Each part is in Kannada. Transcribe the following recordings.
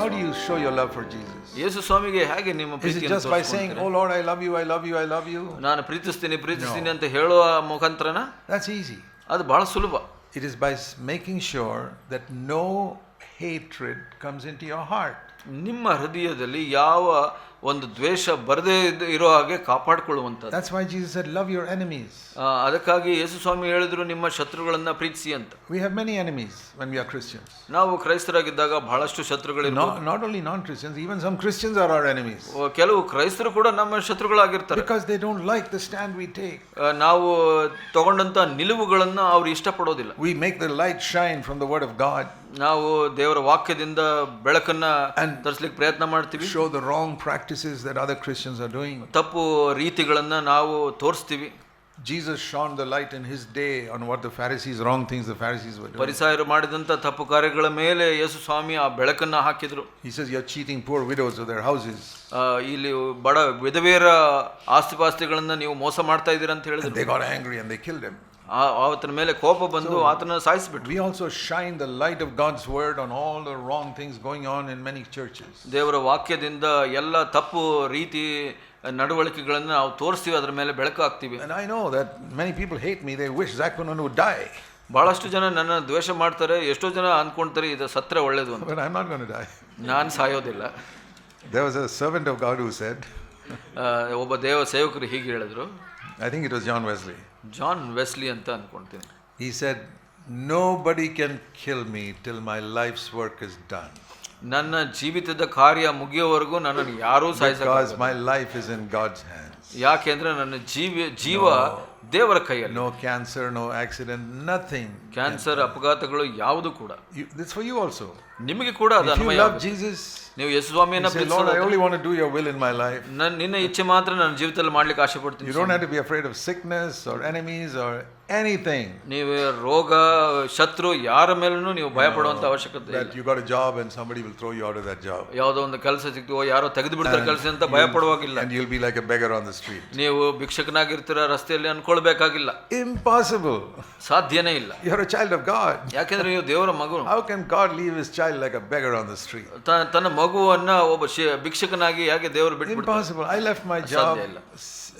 How do you show your love for Jesus? ಯೇಸು ಸ್ವಾಮಿಗೆ ಹೇಗೆ ನಿಮ್ಮ Is it ಪ್ರೀತಿಯನ್ನು just by saying, ತೋರಿಸ್ಕೊಳ್ತೀರಾ? Oh Lord, I love you, I love you, I love you? ನಾನು ಪ್ರೀತಿಸ್ತೀನಿ ಪ್ರೀತಿಸ್ತೀನಿ ಅಂತ ಹೇಳುವ ಮುಖಾಂತರನ That's easy. ಅದು ಬಹಳ ಸುಲಭ It is by s- making sure that no hatred comes into your heart. ನಿಮ್ಮ ಹೃದಯದಲ್ಲಿ ಯಾವ ಒಂದು ದ್ವೇಷ ಬರದೇ ಇರೋ ಹಾಗೆ ಕಾಪಾಡಿಕೊಳ್ಳುವಂಥದ್ದು That's why Jesus said, Love your enemies. ಆ, ಅದಕ್ಕಾಗಿ ಯೇಸು ಸ್ವಾಮಿ ಹೇಳಿದ್ರು ನಿಮ್ಮ ಶತ್ರುಗಳನ್ನು ಪ್ರೀತಿಸಿ ಅಂತ We have many enemies when we are Christians. ನಾವು ಕ್ರೈಸ್ತರಾಗಿದ್ದಾಗ ಬಹಳಷ್ಟು ಶತ್ರುಗಳು Not, not only non Christians, even some Christians are our enemies. ಕೆಲವು ಕ್ರೈಸ್ತರು ಕೂಡ ನಮ್ಮ ಶತ್ರುಗಳಾಗಿರ್ತಾರೆ Because they don't like the stand we take. ಆ, ನಾವು ತಗೊಂಡಂತ ನಿಲುವುಗಳನ್ನು ಅವ್ರು ಇಷ್ಟಪಡೋದಿಲ್ಲ We make the light shine from the Word of God, ನಾವು ದೇವರ ವಾಕ್ಯದಿಂದ ಬೆಳಕನ್ನ And- ತರಿಸ್ಲಿಕ್ಕೆ ಪ್ರಯತ್ನ ಮಾಡ್ತೀವಿ show the wrong practices that other Christians are doing ತಪ್ಪು ರೀತಿಗಳನ್ನು ನಾವು ತೋರಿಸ್ತೀವಿ Jesus shone the light in his day on what the Pharisees, wrong things the were doing. ಪರಿಸಾಯರು ಮಾಡಿದಂತ ತಪ್ಪು ಕಾರ್ಯಗಳ ಮೇಲೆ ಯೇಸು ಸ್ವಾಮಿ ಆ ಬೆಳಕನ್ನ ಹಾಕಿದ್ರು He says, You're cheating poor widows of their houses. ಆ, ಇಲ್ಲಿ ಬಡ ವಿಧವೆಯರ ಆಸ್ತಿಪಾಸ್ತಿಗಳನ್ನು ನೀವು ಮೋಸ ಮಾಡ್ತಾ ಇದ್ದೀರಾ ಅಂತ ಹೇಳಿದ್ರು they got angry and they killed him. ಆತನ ಮೇಲೆ ಕೋಪ ಬಂದು ಆತನ ಸಾಯಿಸಿಬಿಟ್ಟು also shine the light of God's word on all the wrong things going on in many churches ದೇವರ ವಾಕ್ಯದಿಂದ ಎಲ್ಲ ತಪ್ಪು ರೀತಿ ನಡವಳಿಕೆಗಳನ್ನು ನಾವು ತೋರಿಸ್ತೀವಿ ಅದರ ಮೇಲೆ ಬೆಳಕು ಹಾಕ್ತೀವಿ. I know that many people hate me they wish jack one one die ಬಹಳಷ್ಟು ಜನ ನನ್ನ ದ್ವೇಷ ಮಾಡ್ತಾರೆ ಎಷ್ಟೋ ಜನ ಅಂದ್ಕೊಂತಾರೆ ಇದು ಸತ್ರ ಒಳ್ಳೇದು ಅಂತ. ಐ ನಾಟ್ ಗೋನ್ ಡೈ ನಾನು ಸಾಯೋದಿಲ್ಲ. There was a servant of God who said ಒಬ್ಬ ದೇವ ಸೇವಕರು ಹೀಗೆ ಹೇಳಿದ್ರು. I think it was John Wesley. John Wesley ಅಂತ ಅನ್ಕೊಂತೀನಿ He said, Nobody can kill me till my life's work is done. ನನ್ನ ಜೀವಿತದ ಕಾರ್ಯ ಮುಗಿಯೋವರೆಗೂ ನನ್ನನ್ನು ಯಾರೂ ಸಾಯಿಸ Because my life is in God's hands. ಯಾಕೆಂದ್ರೆ ನನ್ನ ಜೀವ ಜೀವ ದೇವರ ಕೈಯಲ್ಲಿ No cancer, no accident, nothing. Cancer ಅಪಘಾತಗಳು ಯಾವುದು ಕೂಡ You, this for you also. ನಿಮಗೆ ಕೂಡ ಅದು If you ಅನ್ವಯ love ಆಗುತ್ತೆ. Jesus, ನೀವು ಯೇಸು ಸ್ವಾಮಿಯನ್ನ you say, Lord, I ಪ್ರೀತಿಸೋದಾದ್ರೆ only want to do your will in my life. ನನ್ನ ನಿನ್ನ ಇಚ್ಛೆ ಮಾತ್ರ ನನ್ನ ಜೀವಿತದಲ್ಲಿ ಮಾಡ್ಲಿಕ್ಕೆ ಆಸೆ You ಪಡ್ತೀನಿ don't have to be afraid of sickness or enemies or anything. ನೀವು ರೋಗ ಶತ್ರು ಯಾರ ಮೇಲೂ ನೀವು ಭಯ ಪಡುವಂತ ಅವಶ್ಯಕತೆ ಇಲ್ಲ That you got a job and somebody will throw you out of that job. ಯಾವುದೋ ಒಂದು ಕೆಲಸ ಸಿಗ್ತೀವೋ ಯಾರೋ ತೆಗೆದು ಬಿಡ್ತಾರೆ ಕೆಲಸ ಅಂತ ಭಯ ಪಡುವಾಗಿಲ್ಲ And you'll be like a beggar on the street. ನೀವು ಭಿಕ್ಷಕನಾಗಿರ್ತೀರ ರಸ್ತೆಯಲ್ಲಿ ಅನ್ಕೊಳ್ಬೇಕಾಗಿಲ್ಲ Impossible. ಸಾಧ್ಯನೇ ಇಲ್ಲ You're a child of God. ಯಾಕೆಂದ್ರೆ ನೀವು ದೇವರ ಮಗು How can God leave his child like a beggar on the street? ತ- ತನ್ನ ಮಗುವನ್ನ ಒಬ್ಬ ಶಿ- ಭಿಕ್ಷಕನಾಗಿ ಯಾಕೆ ದೇವರು ಬಿಟ್ಬಿಡ್ತಾರೆ Impossible. I left my job ಸಾಧ್ಯ ಇಲ್ಲ.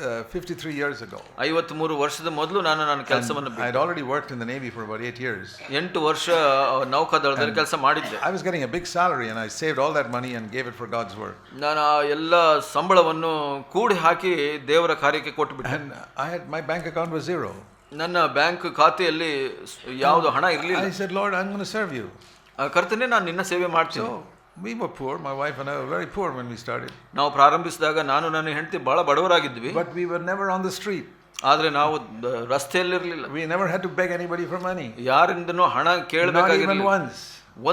uh, 53 years ago. ಐವತ್ಮೂರು ವರ್ಷದ ಮೊದಲು ನಾನು ನನ್ನ ಕೆಲಸವನ್ನು I had already worked in the Navy for about eight years. ಎಂಟು ವರ್ಷ ನೌಕಾದಳದಲ್ಲಿ ಕೆಲಸ ಮಾಡಿದ್ದೆ I was getting a big salary and I saved all that money and gave it for God's work. ನಾನು ಆ ಎಲ್ಲ ಸಂಬಳವನ್ನು ಕೂಡಿ ಹಾಕಿ ದೇವರ ಕಾರ್ಯಕ್ಕೆ ಕೊಟ್ಟುಬಿಟ್ಟೆ And I had my bank account was zero. ನನ್ನ ಬ್ಯಾಂಕ್ ಖಾತೆಯಲ್ಲಿ ಸ್- ಯಾವುದು ಹಣ ಇರಲಿಲ್ಲ I said, Lord, I'm going to serve you. ಕರ್ತನೆ ನಾನು ನಿನ್ನ ಸೇವೆ ಮಾಡ್ತೀನಿ So we were poor. My wife and I were very poor when we started. ನಾವು ಪ್ರಾರಂಭಿಸಿದಾಗ ನಾನು ನನ್ನ ಹೆಂಡತಿ ಬಹಳ ಬಡವರಾಗಿದ್ವಿ But we were never on the street. ಆದ್ರೆ ನಾವು the- ರಸ್ತೆಯಲ್ಲಿರ್ಲಿಲ್ಲ We never had to beg anybody for money. ಯಾರಿಂದನೂ ಹಣ Not even ಕೇಳಬೇಕಾಗಿರಲಿಲ್ಲ once.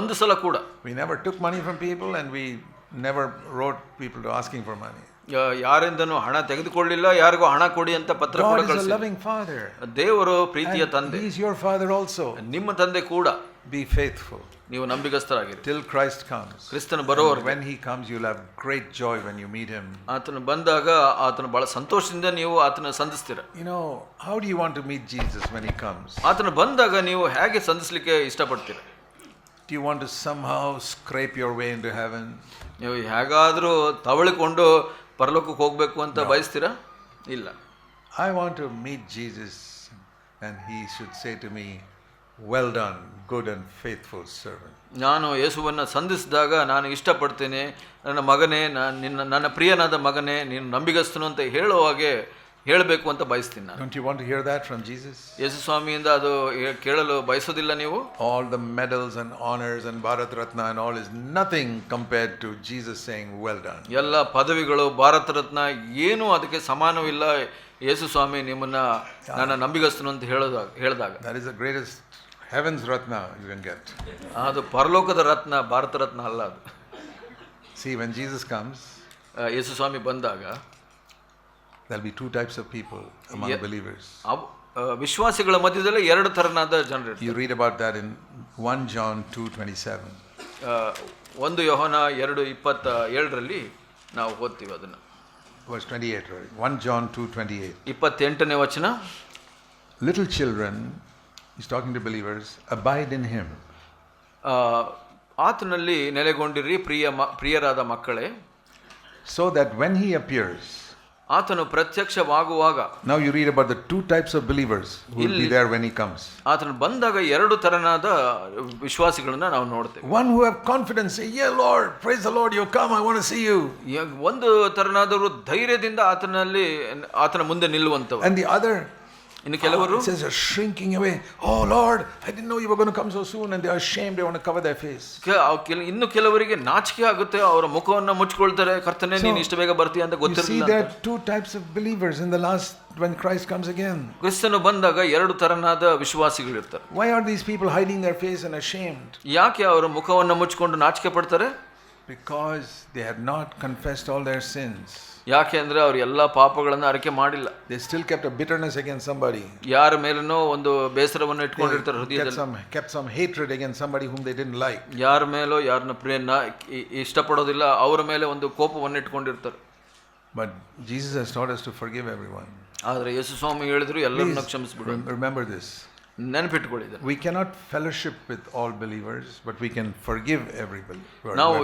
ಒಂದು ಸಲ ಕೂಡ We never took money from people and we never wrote people to asking for money. ಯಾರಿಂದನು ಹಣ ತೆಗೆದುಕೊಳ್ಳಿಲ್ಲ ಯಾರಿಗೂ ಹಣ ಕೊಡಿ ಅಂತ ಪತ್ರ ದೇವರು ಪ್ರೀತಿಯ ತಂದೆ. ಯುವರ್ ಫಾದರ್ ಆಲ್ಸೋ ನಿಮ್ಮ ತಂದೆ ಕೂಡ. ಬಿ ಫೇತ್ಫುಲ್ ನೀವು ನಂಬಿಗಸ್ತರಾಗಿರಿ. ಟಿಲ್ ಕ್ರೈಸ್ಟ್ ಕಾಮ್ ಕ್ರಿಸ್ತನ ಬರೋರ್ when he comes you have great joy when you meet him ಆತನ ಬಂದಾಗ ಆತನ ಬಹಳ ಸಂತೋಷದಿಂದ ನೀವು ಆತನ ಸಂಧಿಸ್ತೀರ. You know how do you want to meet Jesus when he comes ಆತನ ಬಂದಾಗ ನೀವು ಹೇಗೆ ಸಂಧಿಸಲಿಕ್ಕೆ ಇಷ್ಟಪಡ್ತೀರಿ? Do you want to somehow scrape your way into heaven ನೀವು ಹೇಗಾದರೂ ತವಳಿಕೊಂಡು ಪರಲೋಕಕ್ಕೆ ಹೋಗಬೇಕು ಅಂತ ಬಯಸ್ತೀರಾ? ಇಲ್ಲ. I want to meet Jesus and he should say to me well done good and faithful servant. ನಾನು ಯೇಸುವನ್ನು ಸಂಧಿಸಿದಾಗ ನಾನು ಇಷ್ಟಪಡ್ತೇನೆ. ನನ್ನ ಮಗನೇ ನಾನು ನಿನ್ನ ನನ್ನ ಪ್ರಿಯನಾದ ಮಗನೇ ನೀನು ನಂಬಿಗಸ್ತನು ಅಂತ ಹೇಳೋ ಹಾಗೆ ಹೇಳಬೇಕು ಅಂತ ಬಯಸ್ತೀನಿ ನಾನು Don't you want to hear that from Jesus? ಯೇಸು ಸ್ವಾಮಿಯಿಂದ ಅದು ಹೇ- ಕೇಳಲು ಬಯಸೋದಿಲ್ಲ ನೀವು All the medals and honors and Bharat Ratna and all is nothing compared to Jesus saying, Well done. ಎಲ್ಲ ಪದವಿಗಳು ಭಾರತ ರತ್ನ ಏನೂ ಅದಕ್ಕೆ ಸಮಾನವಿಲ್ಲ ಯೇಸು ಸ್ವಾಮಿ ನಿಮ್ಮನ್ನ ನನ್ನ ನಂಬಿಗಸ್ತನು ಅಂತ ಹೇಳೋದಾಗ ಹೇಳಿದಾಗ That is the greatest heaven's Ratna you can get. ಅದು ಪರಲೋಕದ ರತ್ನ ಭಾರತ ರತ್ನ ಅಲ್ಲ ಅದು See, when Jesus comes, ಆ, ಯೇಸು ಸ್ವಾಮಿ ಬಂದಾಗ there'll be two types of people among Yeah. believers. ಅವ್ ಆ, ವಿಶ್ವಾಸಿಗಳ ಮಧ್ಯದಲ್ಲಿ ಎರಡು ಥರನಾದ ಜನರು You read about that in 1 John 2:27. ಆ, ಒಂದು ಯೋಹನ ಎರಡು ಇಪ್ಪತ್ತ ಏಳರಲ್ಲಿ ನಾವು ಓದ್ತೀವಿ ಅದನ್ನು Verse 28, right? 1 John 2:28. ಇಪ್ಪತ್ತೆಂಟನೇ ವಚನ Little children, he's talking to believers, abide in him. ಆ, ಆತನಲ್ಲಿ ನೆಲೆಗೊಂಡಿರಿ ಪ್ರಿಯ ಮ ಪ್ರಿಯರಾದ ಮಕ್ಕಳೇ so that when he appears, ಆತನು ಪ್ರತ್ಯಕ್ಷವಾಗುವಾಗ now you read about the two types of believers will be there when he comes ಆತನು ಬಂದಾಗ ಎರಡು ತರನಾದ ವಿಶ್ವಾಸಿಗಳನ್ನು ನಾವು ನೋಡ್ತೇವೆ. One who have confidence yeah lord praise the lord you come I want to see you ಒಂದು ತರನಾದವರು ಧೈರ್ಯದಿಂದ ಆತನಲ್ಲಿ ಆತನ ಮುಂದೆ ನಿಲ್ಲುವಂತವರು. ಅಂಡ್ ದಿ ಅದರ್ ಇನ್ನು ಕೆಲವರು it says, are shrinking away. Oh, Lord, I didn't know you were going to come so soon. And they are ashamed, they want to cover their face. K- ಅವ್ ಕೆಲ- ಇನ್ನು ಕೆಲವರಿಗೆ ನಾಚಿಕೆ ಆಗುತ್ತೆ ಅವರ ಮುಖವನ್ನ ಮುಚ್ಕೊಳ್ತಾರೆ ಕರ್ತನೆ ನೀನು ಇಷ್ಟು ಬೇಗ ಬರ್ತೀಯ ಅಂತ You see, ಗೊತ್ತಿರಲಿಲ್ಲ there are two types of believers in the last when Christ comes again. ಕ್ರಿಸ್ತನು ಬಂದಾಗ ಎರಡು ತರನಾದ ವಿಶ್ವಾಸಿಗಳಿರ್ತಾರೆ Why are these people hiding their face and ashamed? ಯಾಕೆ ಅವರ ಮುಖವನ್ನ ಮುಚ್ಕೊಂಡು ನಾಚಿಕೆ ಪಡ್ತಾರೆ Because they had not confessed all their sins. ಯಾಕೆ ಅಂದ್ರೆ ಅವ್ರು ಎಲ್ಲ ಪಾಪಗಳನ್ನ ಅರಿಕೆ ಮಾಡಿಲ್ಲ They still kept a bitterness against somebody. ಯಾರ ಮೇಲನೋ ಒಂದು ಬೇಸರವನ್ನು ಇಟ್ಕೊಂಡಿರ್ತಾರೆ ಹೃದಯದಲ್ಲಿ some, kept some hatred against somebody whom they didn't like. ಯಾರ ಮೇಲೋ ಯಾರನ್ನ ಪ್ರಿಯನ್ನ ಇಷ್ಟಪಡೋದಿಲ್ಲ ಅವರ ಮೇಲೆ ಒಂದು ಕೋಪವನ್ನು ಇಟ್ಕೊಂಡಿರ್ತಾರೆ But Jesus has taught us to forgive everyone. ಆದ್ರೆ ಯೇಸು ಸ್ವಾಮಿ ಹೇಳಿದ್ರು ಎಲ್ಲರನ್ನ kshamisibidu remember Remember ನೆನಪಿಟ್ಕೊಳ್ಳಿದ we cannot fellowship with all believers but we can forgive every ನಾವು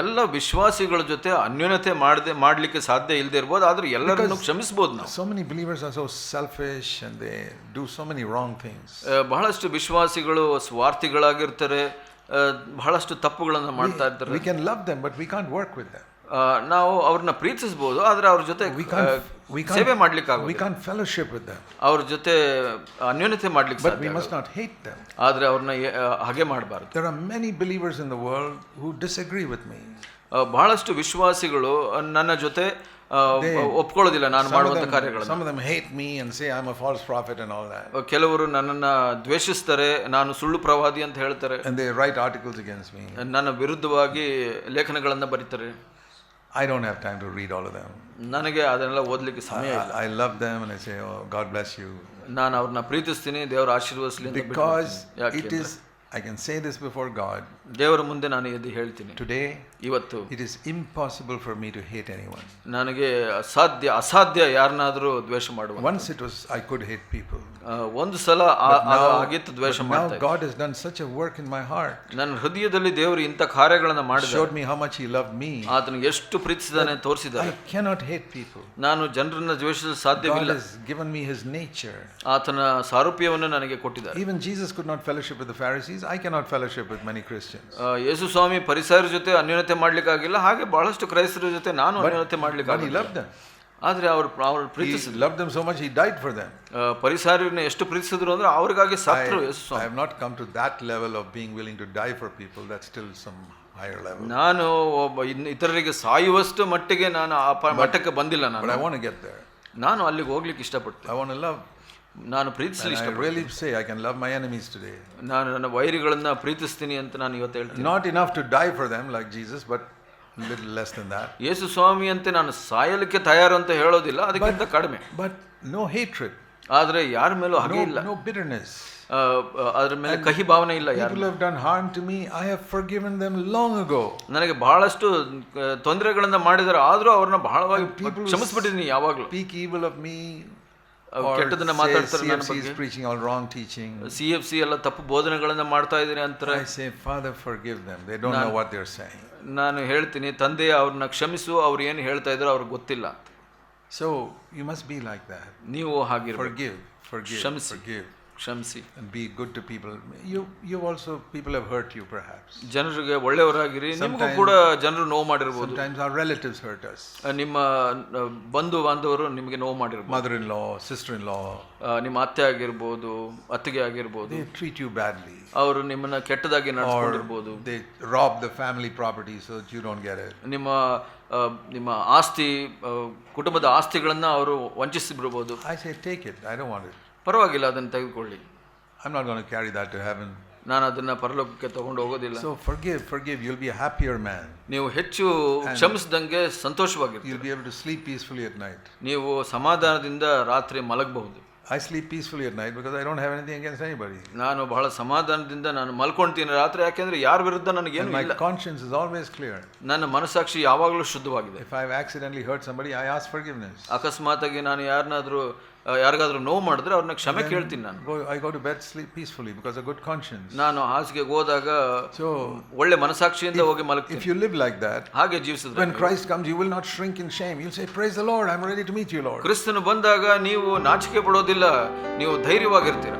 ಎಲ್ಲ ವಿಶ್ವಾಸಿಗಳ ಜೊತೆ ಅನ್ಯೂನತೆ ಮಾಡದೆ ಮಾಡಲಿಕ್ಕೆ ಸಾಧ್ಯ ಇಲ್ಲದೆ ಇರ್ಬೋದು ಆದರೆ ಎಲ್ಲರನ್ನು ಕ್ಷಮಿಸ್ಬೋದು ನಾವು. So many believers are so selfish and they do so many wrong things ಬಹಳಷ್ಟು ವಿಶ್ವಾಸಿಗಳು ಸ್ವಾರ್ಥಿಗಳಾಗಿರ್ತಾರೆ ಬಹಳಷ್ಟು ತಪ್ಪುಗಳನ್ನು ಮಾಡ್ತಾ ಇರ್ತಾರೆ. We can love them but we can't work with them ನಾವು ಅವ್ರನ್ನ ಪ್ರೀತಿಸ್ಬೋದು ಆದರೆ ಅವ್ರ ಜೊತೆ ಸೇವೆ ಮಾಡಲಿಕ್ಕೆ ವಿ ಅವ್ರ ಜೊತೆ ಅನ್ಯೋನ್ಯತೆ ಮಾಡ್ಲಿಕ್ಕೆ ಆದರೆ ಅವ್ರನ್ನ ಹಾಗೆ ಮಾಡಬಾರ್ದು. There are many believers in the world who disagree with me ಬಹಳಷ್ಟು ವಿಶ್ವಾಸಿಗಳು ನನ್ನ ಜೊತೆ ಒಪ್ಕೊಳ್ಳೋದಿಲ್ಲ ನಾನು ಮಾಡುವಂತ ಕಾರ್ಯಗಳ ಕೆಲವರು ನನ್ನನ್ನು ದ್ವೇಷಿಸ್ತಾರೆ ನಾನು ಸುಳ್ಳು ಪ್ರವಾದಿ ಅಂತ ಹೇಳ್ತಾರೆ. ರೈಟ್ ಆರ್ಟಿಕಲ್ಸ್ ಇಗೆನ್ಸ್ ಮೀ ನನ್ನ ವಿರುದ್ಧವಾಗಿ ಲೇಖನಗಳನ್ನು ಬರೀತಾರೆ. I don't have time to read all of them. ನನಗೆ ಅದನ್ನೆಲ್ಲ ಓದ್ಲಿಕ್ಕೆ ಸಮಯ I, ಇಲ್ಲ I love them and I say, Oh, God bless you. ನಾನು ಅವ್ರನ್ನ ಪ್ರೀತಿಸ್ತೀನಿ ದೇವರು ಆಶೀರ್ವದಿಸ್ಲಿ ಅಂತ Because ಬಿಟ್ಬಿಡ್ತೀನಿ. ಯಾಕೆ it is, I can say this before God. ದೇವರ ಮುಂದೆ ನಾನು ಎದ್ದು ಹೇಳ್ತೀನಿ Today, ಇವತ್ತು it is impossible for me to hate anyone. ನನಗೆ ಅಸಾಧ್ಯ ಅಸಾಧ್ಯ ಯಾರನ್ನಾದರೂ ದ್ವೇಷ ಮಾಡುವ Once it was, I could hate people. ಒಂದು ಸಲ ಆಗಿತ್ತು ದ್ವೇಷ God such a work in my heart ನನ್ನ ಹೃದಯದಲ್ಲಿ ದೇವರು ಇಂಥ ಕಾರ್ಯಗಳನ್ನು ಮಾಡಿ ಶೋಡ್ ಮಚ್ ಲವ್ ಮೀ ಎಷ್ಟು ಪ್ರೀತಿಸಿದಾನೆ ತೋರಿಸಿದ ನಾಟ್ ಹೇಟ್ ನಾನು ಜನರನ್ನ ದ್ವೇಷಿಸಲು ಸಾಧ್ಯವಿಲ್ಲ. ಗಿವನ್ ಹಿಸ್ ನೇಚರ್ ಆತನ ಸಾರೂಪ್ಯವನ್ನು ನನಗೆ ಕೊಟ್ಟಿದ್ದಾರೆ. Even Jesus could I not money Yesu Swami ಪರಿಸರ ಜೊತೆ ಅನ್ಯೋನತೆ ಮಾಡಲಿಕ್ಕಾಗಿಲ್ಲ. ಹಾಗೆ ಬಹಳಷ್ಟು ಕ್ರೈಸ್ತರ ಜೊತೆ ನಾನು ಅನ್ಯೋನತೆ ಮಾಡಲಿಕ್ಕಾಗಿಲ್ಲ. But He loved them. ಆದ್ರೆ ಅವ್ರು ಅವ್ರು He ಪ್ರೀತಿಸಿದ್ರು loved them so much, He died for them. ಆ, ಪರಿಸಾರರನ್ನ ಎಷ್ಟು ಪ್ರೀತಿಸಿದ್ರು ಅಂದ್ರೆ ಅವ್ರಿಗಾಗಿ ಸತ್ರು ಯೇಸು I Swami have not come to that level of being willing to die for people. That's still some higher level. ನಾನು ಒಬ್ಬ ಇನ್- ಇತರರಿಗೆ ಸಾಯುವಷ್ಟು ಮಟ್ಟಿಗೆ ನಾನು ಆ ಪ- ಮಟ್ಟಕ್ಕೆ ಬಂದಿಲ್ಲ But ನಾನು I want to get there. ನಾನು ಅಲ್ಲಿಗೆ ಹೋಗ್ಲಿಕ್ಕೆ ಇಷ್ಟಪಡ್ತೇನೆ I want to love. ನಾನು ಪ್ರೀತಿಸಲಿ And I ಇಷ್ಟ really say I can love my enemies today. ನಾನು ನನ್ನ ವೈರಿಗಳನ್ನ ಪ್ರೀತಿಸ್ತೀನಿ ಅಂತ ನಾನು ಇವತ್ತು ಹೇಳ್ತೀನಿ Not enough to die for them like Jesus, but a little less than that. ಯೇಸು ಸ್ವಾಮಿ ಅಂತೆ ನಾನು ಸಾಯಲಿಕ್ಕೆ ತಯಾರು ಅಂತ ಹೇಳೋದಿಲ್ಲ ಅದಕ್ಕಿಂತ ಕಡಿಮೆ But no hatred, ಆದರೆ ಯಾರ ಮೇಲೂ ಹಾಗೆ no, ಇಲ್ಲ no bitterness. ಆ, ಅದ್ರ ಮೇಲೆ ಕಹಿ ಭಾವನೆ ಇಲ್ಲ ಯಾರು People have done harm to me. I have forgiven them long ago. ನನಗೆ ಬಹಳಷ್ಟು ತೊಂದರೆಗಳನ್ನ ಮಾಡಿದಾರೆ ಆದರೂ ಅವ್ರನ್ನ ಬಹಳವಾಗಿ ಕ್ಷಮಿಸ್ಬಿಟ್ಟಿದ್ದೀನಿ ಯಾವಾಗಲೂ Speak evil of me. ಅವ್ರು Or ಕೆಟ್ಟದನ್ನ say ಮಾತಾಡ್ತಾರೆ ನನ್ನ CFC is ಬಗ್ಗೆ. preaching all wrong teaching. C F C ಎಲ್ಲ ತಪ್ಪು ಬೋಧನೆಗಳನ್ನ ಮಾಡ್ತಾ ಇದ್ದೀನಿ ಅಂತಾರೆ I say, Father, forgive them. They don't know what they're saying. ನಾನು ಹೇಳ್ತೀನಿ ತಂದೆ ಅವ್ರನ್ನ ಕ್ಷಮಿಸು ಅವ್ರು ಏನು ಹೇಳ್ತಾ ಇದ್ರು ಅವ್ರಿಗೆ ಗೊತ್ತಿಲ್ಲ So you must be like that. ನೀವು ಹಾಗಿರ್ಬೇಕು Forgive, forgive, Shamsi. forgive, ಕ್ಷಮಿಸಿ. Be good to people you you also people have hurt you perhaps ಜನರಿಗೆ ಒಳ್ಳೆಯವರಾಗಿರಿ ನಿಮಗೂ ಕೂಡ ಜನರು ನೋವು ಮಾಡಿರ್ಬೋದು. Times our relatives hurt us ನಿಮ್ಮ ಬಂಧು ಬಾಂಧವರು ನಿಮಗೆ ನೋವು ಮಾಡಿರ್ಬೋದು. Mother in law sister in ಲಾ ನಿಮ್ಮ ಅತ್ತೆ ಆಗಿರ್ಬೋದು ಅತ್ತಿಗೆ ಆಗಿರ್ಬೋದು. ದೇ ಟ್ರೀಟ್ ಯು ಬ್ಯಾಡ್ಲಿ ಅವರು ನಿಮ್ಮನ್ನ ಕೆಟ್ಟದಾಗಿ ನಡೆಸ್ಕೊಂಡಿರ್ಬೋದು. They rob the family property so you don't get it ನಿಮ್ಮ ನಿಮ್ಮ ಆಸ್ತಿ ಕುಟುಂಬದ ಆಸ್ತಿಗಳನ್ನು ಅವರು ವಂಚಿಸಿಬಿಡ್ಬೋದು. I say take it I don't want it ಪರವಾಗಿಲ್ಲ ಅದನ್ನು ತೆಗೆದುಕೊಳ್ಳಿ. I not gonna carry that to heaven ನಾನು ಅದನ್ನು ಪರಲೋಕಕ್ಕೆ ತಗೊಂಡು ಹೋಗೋದಿಲ್ಲ. So forgive forgive you will be happier man ನೀವು ಹೆಚ್ಚು ಕ್ಷಮಿಸಿದಂಗೆ ಸಂತೋಷವಾಗಿ you be able to sleep peacefully at night ನೀವು ಸಮಾಧಾನದಿಂದ ರಾತ್ರಿ ಮಲಗಬಹುದು. I sleep peacefully at night because I don't have anything against anybody ನಾನು ಬಹಳ ಸಮಾಧಾನದಿಂದ ನಾನು ಮಲ್ಕೊಳ್ತೀನಿ ರಾತ್ರಿ ಯಾಕೆಂದ್ರೆ ಯಾರ ವಿರುದ್ಧ ನನಗೆ ಏನು ಇಲ್ಲ. ಕಾನ್ಶಿಯನ್ಸ್ ಇಸ್ ಆಲ್ವೇಸ್ ಕ್ಲಿಯರ್ ನನ್ನ ಮನಸಾಕ್ಷಿ ಯಾವಾಗಲೂ ಶುದ್ಧವಾಗಿದೆ. If I have accidentally hurt somebody I ask forgiveness ಅಕಸ್ಮಾತಾಗಿ ನಾನು ಯಾರನ್ನಾದರೂ ಯಾರಿಗಾದರೂ ನೋವು ಮಾಡಿದ್ರೆ ಅವ್ರ್ನ ಕ್ಷಮೆ ಕೇಳ್ತೀನಿ ನಾನು. Go I got to bed sleep peacefully because a good conscience ನಾನು ಹಾಸ್ಗೆಗೆ ಹೋದಾಗ ಸೊ ಒಳ್ಳೆ ಮನಸಾಕ್ಷಿಯಿಂದ ಹೋಗಿ ಮಲ್ಪ್ if you live like that ಹಾಗೆ ಜೀವಸ್ when Christ comes you will not shrink in shame you said praise a Lord am ready it meet you you Lord ಬಂದಾಗ ನೀವು ನಾಚಿಕೆ ಬಿಡೋದಿಲ್ಲ ನೀವು ಧೈರ್ಯವಾಗಿರ್ತೀರಿ.